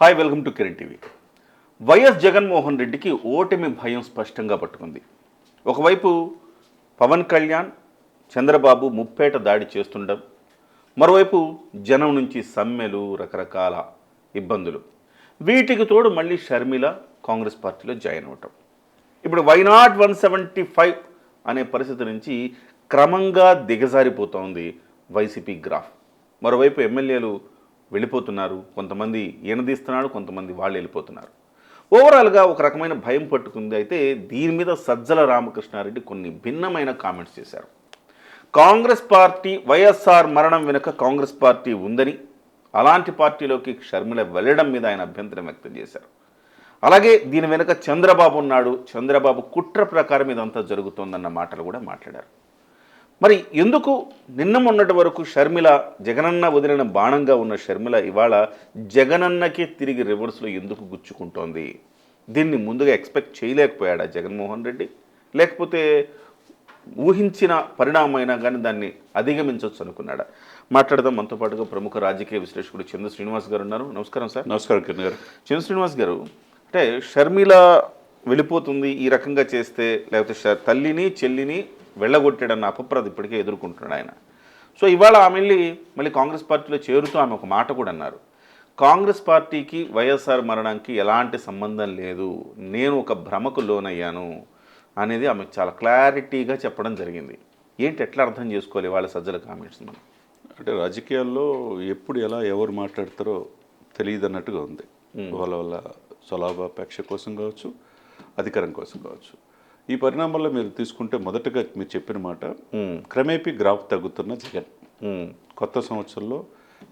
Hi welcome to Kiran TV YS Jaganmohan రెడ్డికి ఓటమి భయం స్పష్టంగా పట్టుకుంది. ఒకవైపు పవన్ కళ్యాణ్ చంద్రబాబు ముప్పేట దాడి చేస్తుండడం మరోవైపు జనం నుంచి సమ్మెలు రకరకాల ఇబ్బందులు. వీటికి తోడు మళ్ళీ షర్మిల కాంగ్రెస్ పార్టీలో జాయిన్ అవటం. ఇప్పుడు why not one seventy five అనే పరిస్థితి నుంచి క్రమంగా దిగజారిపోతోంది వైసీపీ గ్రాఫ్. మరోవైపు ఎమ్మెల్యేలు వెళ్ళిపోతున్నారు. కొంతమంది ఈనదీస్తున్నాడు కొంతమంది వాళ్ళు వెళ్ళిపోతున్నారు. ఓవరాల్గా ఒక రకమైన భయం పట్టుకుంది. అయితే దీని మీద సజ్జల రామకృష్ణారెడ్డి కొన్ని భిన్నమైన కామెంట్స్ చేశారు. కాంగ్రెస్ పార్టీ వైఎస్ఆర్ మరణం వెనుక కాంగ్రెస్ పార్టీ ఉందని అలాంటి పార్టీలోకి షర్మిల వెళ్ళడం మీద ఆయన అభ్యంతరం వ్యక్తం చేశారు. అలాగే దీని వెనుక చంద్రబాబు ఉన్నాడు. చంద్రబాబు కుట్ర ప్రకారం ఇదంతా జరుగుతోందన్న మాటలు కూడా మాట్లాడారు. మరి ఎందుకు నిన్న మొన్నటి వరకు షర్మిల జగనన్న వదిలిన బాణంగా ఉన్న షర్మిల ఇవాళ జగనన్నకే తిరిగి రివర్స్లో ఎందుకు గుచ్చుకుంటోంది? దీన్ని ముందుగా ఎక్స్పెక్ట్ చేయలేకపోయాడా జగన్మోహన్ రెడ్డి? లేకపోతే ఊహించిన పరిణామమైనా కానీ దాన్ని అధిగమించవచ్చు అనుకున్నాడా? మాట్లాడదాం. మనతో పాటుగా ప్రముఖ రాజకీయ విశ్లేషకుడు చంద్ర శ్రీనివాస్ గారు ఉన్నారు. నమస్కారం సార్. నమస్కారం కిరణ్ గారు. చంద్ర శ్రీనివాస్ గారు అంటే షర్మిల వెళ్ళిపోతుంది ఈ రకంగా చేస్తే లేకపోతే తల్లిని చెల్లిని వెళ్ళగొట్టాడన్న అపప్రద ఇప్పటికే ఎదుర్కొంటున్నాడు ఆయన. సో ఇవాళ ఆమె వెళ్ళి మళ్ళీ కాంగ్రెస్ పార్టీలో చేరుతూ ఆమె ఒక మాట కూడా అన్నారు. కాంగ్రెస్ పార్టీకి వైఎస్ఆర్ మరణానికి ఎలాంటి సంబంధం లేదు నేను ఒక భ్రమకు లోనయ్యాను అనేది ఆమె చాలా క్లారిటీగా చెప్పడం జరిగింది. ఏంటి ఎట్లా అర్థం చేసుకోవాలి వాళ్ళ సజ్జల కామెంట్స్ మనం? అంటే రాజకీయాల్లో ఎప్పుడు ఎలా ఎవరు మాట్లాడతారో తెలియదు అన్నట్టుగా ఉంది వాళ్ళ వాళ్ళ స్వలాభాపేక్ష కోసం కావచ్చు అధికారం కోసం కావచ్చు. ఈ పరిణామాల్లో మీరు తీసుకుంటే మొదటగా మీరు చెప్పిన మాట. క్రమేపీ గ్రాఫ్ తగ్గుతున్న జగన్. కొత్త సంవత్సరంలో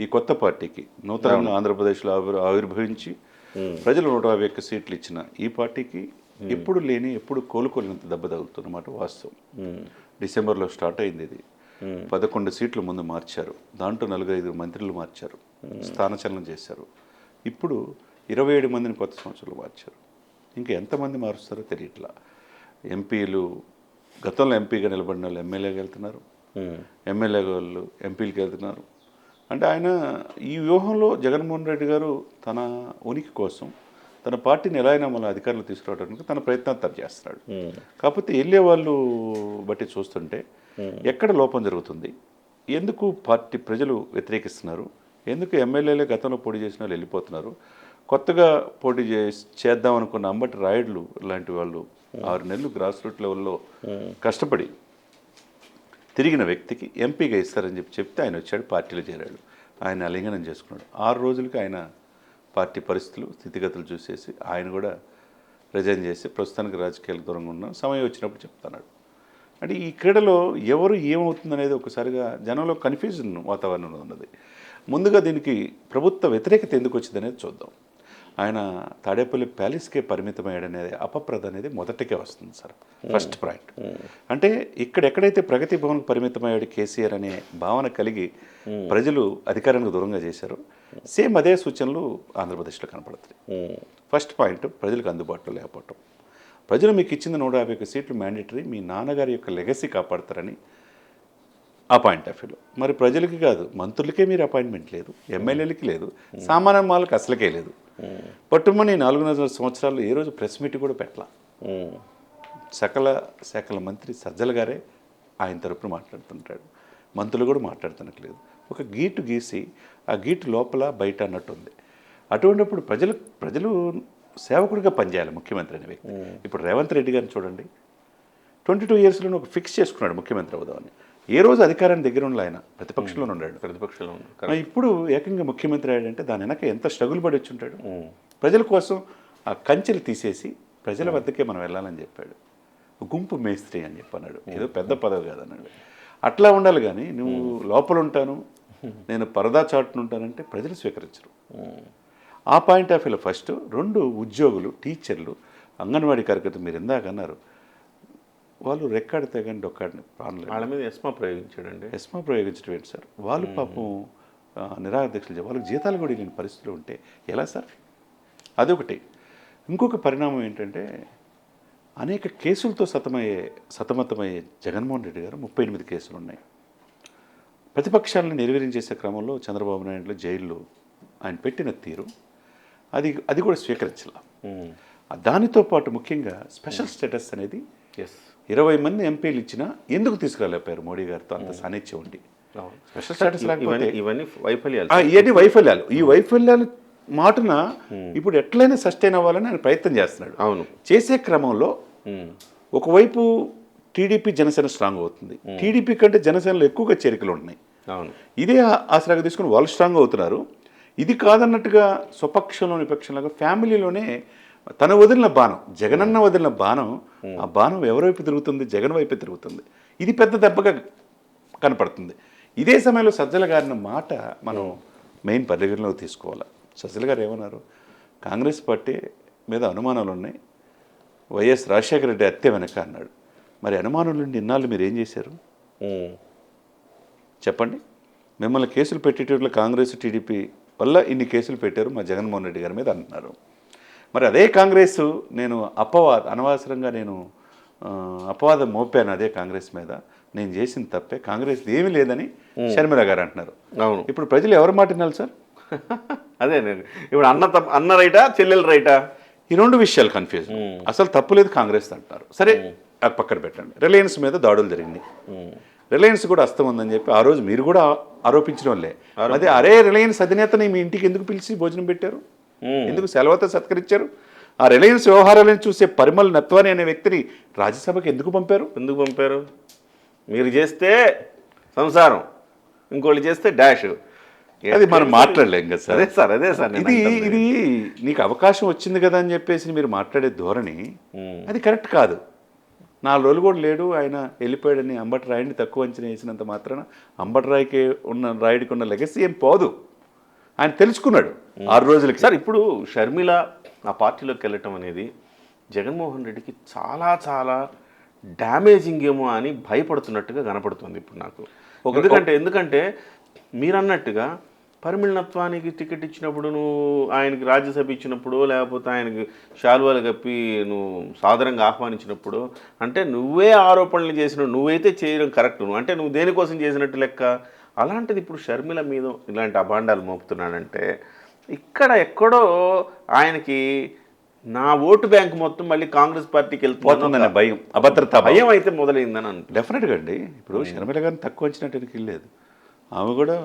ఈ కొత్త పార్టీకి నూతనంగా ఆంధ్రప్రదేశ్లో ఆవిర్ ఆవిర్భవించి ప్రజలు నూట యాభై ఒక్క సీట్లు ఇచ్చిన ఈ పార్టీకి ఎప్పుడు లేని ఎప్పుడు కోలుకోలేనంత దెబ్బ తగులుతున్నమాట వాస్తవం. డిసెంబర్లో స్టార్ట్ అయింది ఇది. పదకొండు సీట్లు ముందు మార్చారు. దాంట్లో నలుగురు మంత్రులు మార్చారు. స్థానచలనం చేశారు. ఇప్పుడు ఇరవై ఏడు మందిని కొత్త సంవత్సరంలో మార్చారు. ఇంకా ఎంతమంది మారుస్తారో తెలియట్లా. ఎంపీలు గతంలో ఎంపీగా నిలబడిన వాళ్ళు ఎమ్మెల్యేగా వెళ్తున్నారు. మ్మ్. ఎమ్మెల్యే వాళ్ళు ఎంపీలకి వెళ్తున్నారు. అంటే ఆయన ఈ వ్యూహంలో జగన్మోహన్ రెడ్డి గారు తన ఉనికి కోసం తన పార్టీని ఎలా అయినా మన అధికారులు తీసుకురావడానికి తన ప్రయత్నాలు తను చేస్తున్నాడు. కాకపోతే వెళ్ళే వాళ్ళు బట్టి చూస్తుంటే ఎక్కడ లోపం జరుగుతుంది? ఎందుకు పార్టీ ప్రజలు వ్యతిరేకిస్తున్నారు? ఎందుకు ఎమ్మెల్యేలే గతంలో పోటీ చేసిన వాళ్ళు వెళ్ళిపోతున్నారు? కొత్తగా పోటీ చే చేద్దాం అనుకున్న అంబటి రాయుడులు లాంటి వాళ్ళు ఆరు నెలలు గ్రాస్ రూట్ లెవెల్లో కష్టపడి తిరిగిన వ్యక్తికి ఎంపీగా ఇస్తారని చెప్పి చెప్తే ఆయన వచ్చాడు పార్టీలో చేరాడు. ఆయన అలింగనం చేసుకున్నాడు. ఆరు రోజులకి ఆయన పార్టీ పరిస్థితులు స్థితిగతులు చూసేసి ఆయన కూడా రిజైన్ చేసి ప్రస్తుతానికి రాజకీయాలకు దూరంగా ఉన్న. సమయం వచ్చినప్పుడు చెప్తున్నాడు. అంటే ఈ క్రీడలో ఎవరు ఏమవుతుందనేది ఒకసారిగా జనంలో కన్ఫ్యూజన్ వాతావరణంలో ఉన్నది. ముందుగా దీనికి ప్రభుత్వ వ్యతిరేకత ఎందుకు వచ్చింది అనేది చూద్దాం. ఆయన తాడేపల్లి ప్యాలెస్కే పరిమితమయ్యాడనేది అపప్రద అనేది మొదటికే వస్తుంది సార్. ఫస్ట్ పాయింట్ అంటే ఇక్కడ ఎక్కడైతే ప్రగతి భవన్కు పరిమితమయ్యాడు కేసీఆర్ అనే భావన కలిగి ప్రజలు అధికారానికి దూరంగా చేశారో సేమ్ అదే సూచనలు ఆంధ్రప్రదేశ్లో కనపడుతుంది. ఫస్ట్ పాయింట్ ప్రజలకు అందుబాటులో లేకపోవటం. ప్రజలు మీకు ఇచ్చిన నూట యాభై ఒక్క సీట్లు మ్యాండేటరీ మీ నాన్నగారి యొక్క లెగసీ కాపాడతారని ఆ పాయింట్ ఆఫ్ వ్యూలో మరి ప్రజలకి కాదు మంత్రులకే మీరు అపాయింట్మెంట్ లేదు ఎమ్మెల్యేలకి లేదు సామాన్య వాళ్ళకి అసలుకే లేదు. పట్టుమని నాలుగున్నర సంవత్సరాలు ఏ రోజు ప్రెస్ మీట్ కూడా పెట్టలా. సకల శాఖల మంత్రి సజ్జల గారే ఆయన తరపున మాట్లాడుతుంటాడు. మంత్రులు కూడా మాట్లాడుతున్నట్లేదు. ఒక గీటు గీసి ఆ గీటు లోపల బయట అన్నట్టు ఉంది. అటువంటిప్పుడు ప్రజలు ప్రజలు సేవకుడిగా పనిచేయాలి ముఖ్యమంత్రి అనే వ్యక్తి. ఇప్పుడు రేవంత్ రెడ్డి గారిని చూడండి. ట్వంటీ టూ ఇయర్స్లో ఒక ఫిక్స్ చేసుకున్నాడు ముఖ్యమంత్రి అవుదామని. ఏ రోజు అధికారాన్ని దగ్గర ఉన్న ఆయన ప్రతిపక్షంలో ఉన్నాడు ప్రతిపక్షంలో ఇప్పుడు ఏకంగా ముఖ్యమంత్రి అయ్యాడంటే దాని వెనక ఎంత స్ట్రగుల్ పడి వచ్చి ఉంటాడు ప్రజల కోసం ఆ కంచెలు తీసేసి ప్రజల వద్దకే మనం వెళ్ళాలని చెప్పాడు. గుంపు మేస్త్రి అని చెప్పన్నాడు. ఏదో పెద్ద పదవి కాదన్నాడు. అట్లా ఉండాలి కానీ నువ్వు లోపల ఉంటాను నేను పరదా చాటును ఉంటానంటే ప్రజలు స్వీకరించరు. ఆ పాయింట్ ఆఫ్ వ్యూలో ఫస్ట్ రెండు ఉద్యోగులు టీచర్లు అంగన్వాడీ కార్యకర్తలు మీరు ఇందాక అన్నారు. వాళ్ళు రెక్కాడితే కానీ డొక్కాడిని ప్రాణులు. వాళ్ళ మీద ఎస్మా ప్రయోగించాడండి. ఎస్మా ప్రయోగించడం ఏంటి సార్? వాళ్ళు పాపం చేయ- వాళ్ళకి జీతాలు కూడా లేని పరిస్థితులు ఉంటే ఎలా సార్? అదొకటి. ఇంకొక పరిణామం ఏంటంటే అనేక కేసులతో సతమయ్యే సతమతమయ్యే జగన్మోహన్ రెడ్డి గారు ముప్పై ఎనిమిది కేసులు ఉన్నాయి. ప్రతిపక్షాలను నిర్వీర్యం చేసే క్రమంలో చంద్రబాబు నాయుడు జైల్లో ఆయన పెట్టిన తీరు అది అది కూడా స్వీకరించాల. దానితో పాటు ముఖ్యంగా స్పెషల్ స్టేటస్ అనేది ఎస్. ఇరవై మంది ఎంపీలు ఇచ్చినా ఎందుకు తీసుకురాలేపారు మోడీ గారితో అంత సాన్నిధ్యం ఉండి? స్పెషల్ స్టేటస్ లేకపోతే ఇవన్నీ వైఫల్యాలు. ఇవన్నీ వైఫల్యాలు. ఈ వైఫల్యాలు మాటున ఇప్పుడు ఎట్లయినా సస్టైన్ అవ్వాలని ఆయన ప్రయత్నం చేస్తున్నాడు. అవును. చేసే క్రమంలో. ఒకవైపు టీడీపీ జనసేన స్ట్రాంగ్ అవుతుంది. టీడీపీ కంటే జనసేనలో ఎక్కువగా చేరికలు ఉన్నాయి అవును. ఇదే ఆ- ఆసరాగా తీసుకుని వాళ్ళు స్ట్రాంగ్ అవుతున్నారు. ఇది కాదన్నట్టుగా స్వపక్షంలోని విపక్షంలాగా ఫ్యామిలీలోనే తన వదిలిన బాణం జగనన్న వదిలిన బాణం ఆ బాణం ఎవరి వైపు తిరుగుతుంది? జగన్ వైపే తిరుగుతుంది. ఇది పెద్ద దెబ్బగా కనపడుతుంది. ఇదే సమయంలో సజ్జల గారిన మాట మనం మెయిన్ పరిగణలోకి తీసుకోవాలి. సజ్జల గారు ఏమన్నారు? కాంగ్రెస్ పార్టీ మీద అనుమానాలు ఉన్నాయి. వైఎస్ రాజశేఖర రెడ్డి హత్య వెనక అన్నాడు. మరి అనుమానుల నుండి ఇన్నాళ్ళు మీరు ఏం చేశారు. చెప్పండి. మిమ్మల్ని కేసులు పెట్టేటట్లు కాంగ్రెస్ టీడీపీ వల్ల ఇన్ని కేసులు పెట్టారు మా జగన్మోహన్ రెడ్డి గారి మీద అంటున్నారు మరి అదే కాంగ్రెస్ నేను అపవాద అనవసరంగా నేను అపవాదం మోపాను అదే కాంగ్రెస్ మీద. నేను చేసిన తప్పే. కాంగ్రెస్ ఏమీ లేదని షర్మిల గారు అంటున్నారు. అవును. ఇప్పుడు ప్రజలు ఎవరి మాట వినాలి సార్? అదే నేను ఇప్పుడు అన్న తప్ప అన్న రైటా చెల్లెలు రైటా? ఈ రెండు విషయాలు కన్ఫ్యూజ్ అసలు తప్పు లేదు కాంగ్రెస్ అంటున్నారు. సరే అది పక్కన పెట్టండి. రిలయన్స్ మీద దాడులు జరిగినాయి. రిలయన్స్ కూడా అస్తం ఉందని చెప్పి ఆ రోజు మీరు కూడా ఆరోపించడం వల్లే అదే అరే రిలయన్స్ అధినేతని మీ ఇంటికి ఎందుకు పిలిచి భోజనం పెట్టారు? ఎందుకు సెలవుతో సత్కరించారు? ఆ రిలయన్స్ వ్యవహారాలను చూసే పరిమళ నత్వాని అనే వ్యక్తిని రాజ్యసభకి ఎందుకు పంపారు? ఎందుకు పంపారు? మీరు చేస్తే సంసారం ఇంకోళ్ళు చేస్తే డాష్. అది మనం మాట్లాడలేం కదా సార్. అదే సార్ అదే సార్ ఇది. ఇది నీకు అవకాశం వచ్చింది కదా అని చెప్పేసి మీరు మాట్లాడే ధోరణి అది కరెక్ట్ కాదు. నాలుగు రోజులు కూడా లేడు ఆయన వెళ్ళిపోయాడని అంబటి రాయుడిని తక్కువ అంచనా వేసినంత మాత్రాన అంబటి రాయికి ఉన్న రాయుడికి ఉన్న లెగసీ ఏం పోదు. ఆయన తెలుసుకున్నాడు ఆరు రోజులకి. సార్ ఇప్పుడు షర్మిల ఆ పార్టీలోకి వెళ్ళటం అనేది జగన్మోహన్ రెడ్డికి చాలా చాలా డ్యామేజింగ్ ఏమో అని భయపడుతున్నట్టుగా కనపడుతుంది ఇప్పుడు నాకు. ఎందుకంటే ఎందుకంటే మీరన్నట్టుగా పరిమిళనత్వానికి టికెట్ ఇచ్చినప్పుడు నువ్వు ఆయనకి రాజ్యసభ ఇచ్చినప్పుడు లేకపోతే ఆయనకి శాలువాలు కప్పి నువ్వు సాదరంగా ఆహ్వానించినప్పుడు అంటే నువ్వే ఆరోపణలు చేసిన నువ్వైతే చేయడం కరెక్ట్. నువ్వు అంటే నువ్వు దేనికోసం చేసినట్టు లెక్క? అలాంటిది ఇప్పుడు షర్మిల మీద ఇలాంటి అభాండాలు మోపుతున్నాడంటే ఇక్కడ ఎక్కడో ఆయనకి నా ఓటు బ్యాంక్ మొత్తం మళ్ళీ కాంగ్రెస్ పార్టీకి వెళ్తుందన్న పోతుందనే భయం అభద్రత భయం అయితే మొదలైందని అనుకుంటున్నాను డెఫినెట్గా అండి. ఇప్పుడు షర్మిల గారిని తక్కువ అంచినట్టు వెళ్ళలేదు ఆమె కూడా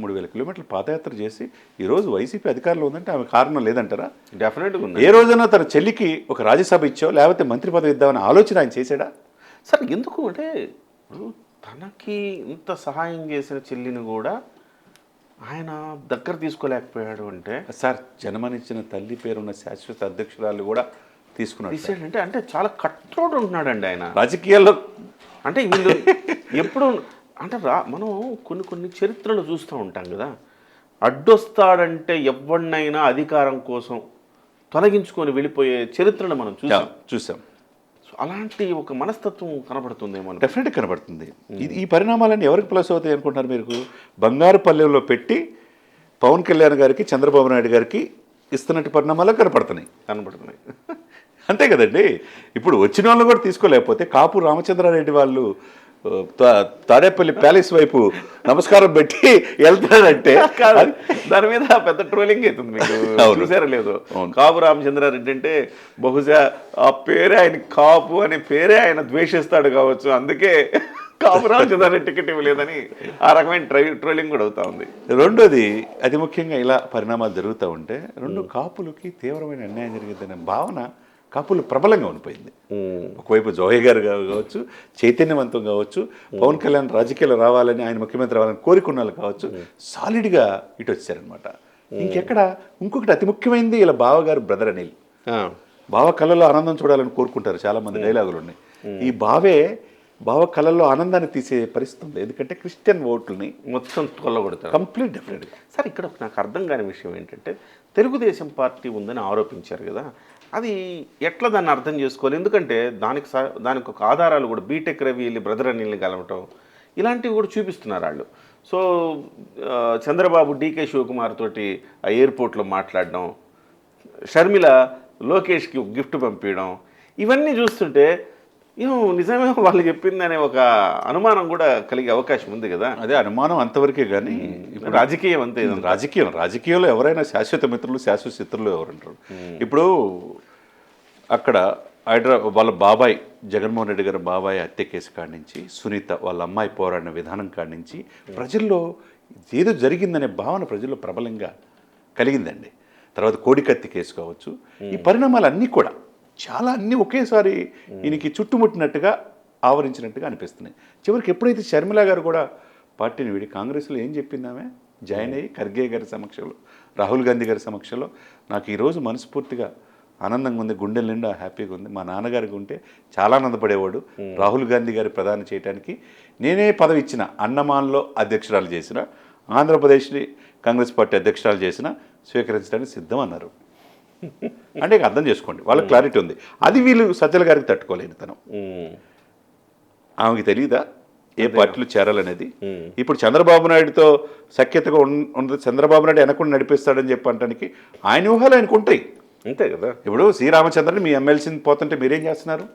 మూడు వేల కిలోమీటర్లు పాదయాత్ర చేసి ఈరోజు వైసీపీ అధికారంలో ఉందంటే ఆమె కారణం లేదంటారా? డెఫినెట్గా ఉంది ఏ రోజైనా తన చెల్లికి ఒక రాజ్యసభ ఇచ్చో లేకపోతే మంత్రి పదవి ఇద్దామని ఆలోచన ఆయన చేశాడా? సార్ ఎందుకు అంటే తనకి ఇంత సహాయం చేసిన చెల్లిని కూడా ఆయన దగ్గర తీసుకోలేకపోయాడు అంటే సార్ జన్మనిచ్చిన తల్లి పేరున్న శాశ్వత అధ్యక్షురాలు కూడా తీసుకున్నాడు అంటే అంటే చాలా కట్రోడ్ ఉంటున్నాడండి ఆయన. రాజకీయాల్లో అంటే వీళ్ళు ఎప్పుడు అంటే రా మనం కొన్ని కొన్ని చరిత్రలు చూస్తూ ఉంటాం కదా. అడ్డొస్తాడంటే ఎవరినైనా అధికారం కోసం తొలగించుకొని వెళ్ళిపోయే చరిత్రను మనం చూసాం. చూసాం. సో అలాంటి ఒక మనస్తత్వం కనబడుతుందేమో అని. డెఫినెట్గా కనబడుతుంది. ఇది ఈ పరిణామాలన్నీ ఎవరికి ప్లస్ అవుతాయి అనుకుంటున్నారు మీరు? బంగారు పల్లెల్లో పెట్టి పవన్ కళ్యాణ్ గారికి చంద్రబాబు నాయుడు గారికి ఇస్తున్నట్టు పరిణామాలు కనపడుతున్నాయి కనబడుతున్నాయి. అంతే కదండి. ఇప్పుడు వచ్చిన వాళ్ళు కూడా తీసుకోలేకపోతే కాపు రామచంద్రారెడ్డి వాళ్ళు తాడేపల్లి ప్యాలెస్ వైపు నమస్కారం పెట్టి వెళ్తారంటే కాదు దాని మీద పెద్ద ట్రోలింగ్ అవుతుంది మీకు. చూసారా లేదు. కాపు రామచంద్రారెడ్డి అంటే బహుశా ఆ పేరే ఆయన కాపు అనే పేరే ఆయన ద్వేషిస్తాడు కావచ్చు. అందుకే కాపు రామచంద్రారెడ్డి టికెట్ ఇవ్వలేదని ఆ రకమైన ట్రై ట్రోలింగ్ కూడా అవుతా ఉంది. రెండోది అతి ముఖ్యంగా ఇలా పరిణామాలు జరుగుతూ ఉంటే రెండు కాపులకి తీవ్రమైన అన్యాయం జరిగిందనే భావన కాపులు ప్రబలంగా ఉండిపోయింది. ఒకవైపు జోహయ్య గారు కావచ్చు చైతన్యవంతం కావచ్చు పవన్ కళ్యాణ్ రాజకీయాలు రావాలని ఆయన ముఖ్యమంత్రి రావాలని కోరుకున్న వాళ్ళు కావచ్చు సాలిడ్గా ఇటు వచ్చారనమాట ఇంకెక్కడ? ఇంకొకటి అతి ముఖ్యమైనది ఇలా బావగారు బ్రదర్ అనిల్. బావ కళ్ళలో ఆనందం చూడాలని కోరుకుంటారు చాలా మంది డైలాగులు ఉన్నాయి. ఈ బావే బావ కళ్ళల్లో ఆనందాన్ని తీసే పరిస్థితి ఉంది. ఎందుకంటే క్రిస్టియన్ ఓట్లని మొత్తం కొల్లగొడతారు కంప్లీట్ డిఫరెంట్గా. సార్ ఇక్కడ నాకు అర్థం కాని విషయం ఏంటంటే తెలుగుదేశం పార్టీ ఉందని ఆరోపించారు కదా. అది ఎట్లా దాన్ని అర్థం చేసుకోవాలి? ఎందుకంటే దానికి స- దానికి ఒక ఆధారాలు కూడా బీటెక్ రవి వెళ్ళి బ్రదర్ అనిల్ని కలవటం ఇలాంటివి కూడా చూపిస్తున్నారు వాళ్ళు. సో చంద్రబాబు డీకే శివకుమార్ తోటి ఆ ఎయిర్పోర్ట్లో మాట్లాడడం షర్మిల లోకేష్కి ఒక గిఫ్ట్ పంపించడం ఇవన్నీ చూస్తుంటే ఏమో నిజమే వాళ్ళు చెప్పింది అనే ఒక అనుమానం కూడా కలిగే అవకాశం ఉంది కదా. అదే అనుమానం అంతవరకే కానీ ఇప్పుడు రాజకీయం అంతే ఇదంతా. రాజకీయం రాజకీయంలో ఎవరైనా శాశ్వత మిత్రులు శాశ్వత శత్రులు ఎవరంటారు? ఇప్పుడు అక్కడ హైదరాబాద్ వాళ్ళ బాబాయ్ జగన్మోహన్ రెడ్డి గారి బాబాయ్ హత్య కేసు కాడి నుంచి సునీత వాళ్ళ అమ్మాయి పోరాడిన విధానం కాడి నుంచి ప్రజల్లో ఏదో జరిగిందనే భావన ప్రజల్లో ప్రబలంగా కలిగిందండి. తర్వాత కోడికత్తి కేసు కావచ్చు. ఈ పరిణామాలు అన్నీ కూడా చాలా అన్నీ ఒకేసారి ఈయనకి చుట్టుముట్టినట్టుగా ఆవరించినట్టుగా అనిపిస్తున్నాయి. చివరికి ఎప్పుడైతే షర్మిల గారు కూడా పార్టీని వీడి కాంగ్రెస్లో ఏం చెప్పిందామే? జాయిన్ అయ్యి ఖర్గే గారి సమక్షంలో రాహుల్ గాంధీ గారి సమక్షంలో నాకు ఈరోజు మనస్ఫూర్తిగా ఆనందంగా ఉంది గుండెల నిండా హ్యాపీగా ఉంది. మా నాన్నగారికి ఉంటే చాలా ఆనందపడేవాడు రాహుల్ గాంధీ గారి ప్రధాని చేయడానికి నేనే పదవి ఇచ్చిన అన్నమాన్లో అధ్యక్షురాలు చేసిన ఆంధ్రప్రదేశ్ని కాంగ్రెస్ పార్టీ అధ్యక్షురాలు చేసిన స్వీకరించడానికి సిద్ధం అన్నారు. అంటే అర్థం చేసుకోండి వాళ్ళకి క్లారిటీ ఉంది. అది వీళ్ళు సజ్జల గారికి తట్టుకోలేని తనం. ఆమెకి తెలియదా ఏ పార్టీలో చేరాలనేది? ఇప్పుడు చంద్రబాబు నాయుడుతో సఖ్యతగా ఉన్నది చంద్రబాబు నాయుడు వెనకుండా నడిపిస్తాడని చెప్పి అనడానికి ఆయన ఊహలు ఆయనకు ఉంటాయి అంతే కదా. ఇప్పుడు శ్రీరామచంద్రని మీ ఎమ్మెల్సీని పోతుంటే మీరేం చేస్తున్నారు.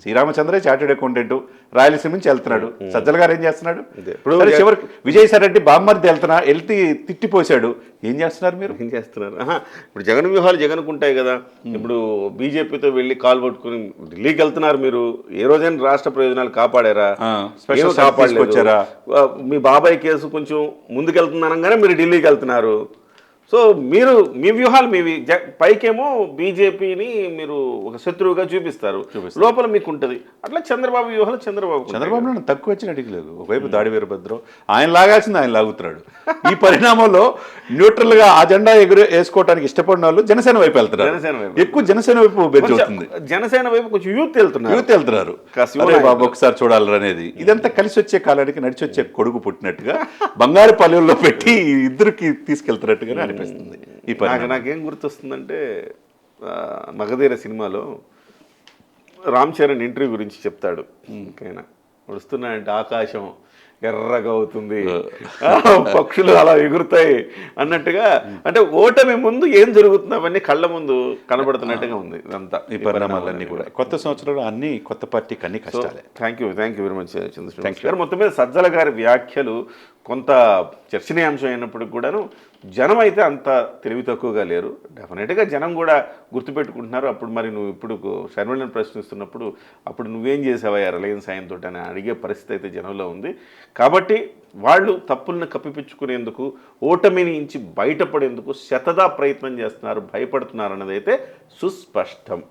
శ్రీరామచంద్రే చార్టెడ్ అకౌంటెంట్ రాయలసీమ నుంచి వెళ్తున్నాడు. సజ్జల గారు ఏం చేస్తున్నాడు. ఇప్పుడు చివరికి విజయసాయి రెడ్డి బామ్మర్ది వెళ్తున్నా వెళ్తే తిట్టిపోసాడు ఏం చేస్తున్నారు మీరు? ఏం చేస్తున్నారు? ఇప్పుడు జగన్ వ్యూహాలు జగన్కు ఉంటాయి కదా. ఇప్పుడు బీజేపీతో వెళ్ళి కాల్ పట్టుకుని ఢిల్లీకి వెళ్తున్నారు మీరు. ఏ రోజైనా రాష్ట్ర ప్రయోజనాలు కాపాడారా? ఆ, మీ బాబాయ్ కేసు కొంచెం ముందుకెళ్తుందనగానే మీరు ఢిల్లీకి వెళ్తున్నారు. సో మీరు మీ వ్యూహాలు మీవి జ- పైకేమో బీజేపీని మీరు ఒక శత్రువుగా చూపిస్తారు. లోపల మీకు ఉంటుంది అట్లా చంద్రబాబు వ్యూహాలు చంద్రబాబు చంద్రబాబు తక్కువ వచ్చిన అడిగలేదు ఒకవైపు దాడి వీరభద్రం. ఆయన లాగాల్సింది ఆయన లాగుతున్నాడు. ఈ పరిణామంలో న్యూట్రల్గా ఆ జెండా ఎగురు వేసుకోవడానికి ఇష్టపడిన వాళ్ళు జనసేన వైపు వెళ్తున్నారు. జనసేన వైపు. ఎక్కువ జనసేన వైపు అవుతుంది. జనసేన వైపు కొంచెం యూత్ వెళ్తున్నారు. యూత్ వెళ్తున్నారు. బాబు ఒకసారి చూడాలి అనేది. ఇదంతా కలిసి వచ్చే కాలానికి నడిచి వచ్చే కొడుకు పుట్టినట్టుగా బంగారు పల్లెల్లో పెట్టి ఇద్దరికి తీసుకెళ్తున్నట్టుగానే అనిపిస్తుంది. ఈ నాకు నాకేం గుర్తొస్తుందంటే మగధీర సినిమాలో రామ్ చరణ్ ఇంటర్వ్యూ గురించి చెప్తాడు. ఇంకైనా వస్తున్నాయంటే ఆకాశం ఎర్రగా అవుతుంది. పక్షులు అలా ఎగురుతాయి అన్నట్టుగా అంటే ఓటమి ముందు ఏం జరుగుతుంది అవన్నీ కళ్ళ ముందు కనబడుతున్నట్టుగా ఉంది ఇదంతా. ఈ పరిణామాలన్నీ కూడా. కొత్త సంవత్సరంలో అన్ని కొత్త పార్టీకి అన్ని కష్టాలే. Thank you thank you very much Chandrashekar. Garu మొత్తం మీద సజ్జల గారి వ్యాఖ్యలు కొంత చర్చనీయాంశం అయినప్పటికి కూడాను జనం అయితే అంత తెలివి తక్కువగా లేరు. డెఫినెట్గా జనం కూడా గుర్తుపెట్టుకుంటున్నారు. అప్పుడు మరి నువ్వు ఇప్పుడు శర్మలను ప్రశ్నిస్తున్నప్పుడు అప్పుడు నువ్వేం చేసావయ్యా రిలయన్స్ సాయంతో అని అడిగే పరిస్థితి అయితే జనంలో ఉంది. కాబట్టి వాళ్ళు తప్పులను కప్పిపించుకునేందుకు ఓటమిని నుంచి బయటపడేందుకు శతదా ప్రయత్నం చేస్తున్నారు భయపడుతున్నారు అన్నదైతే సుస్పష్టం.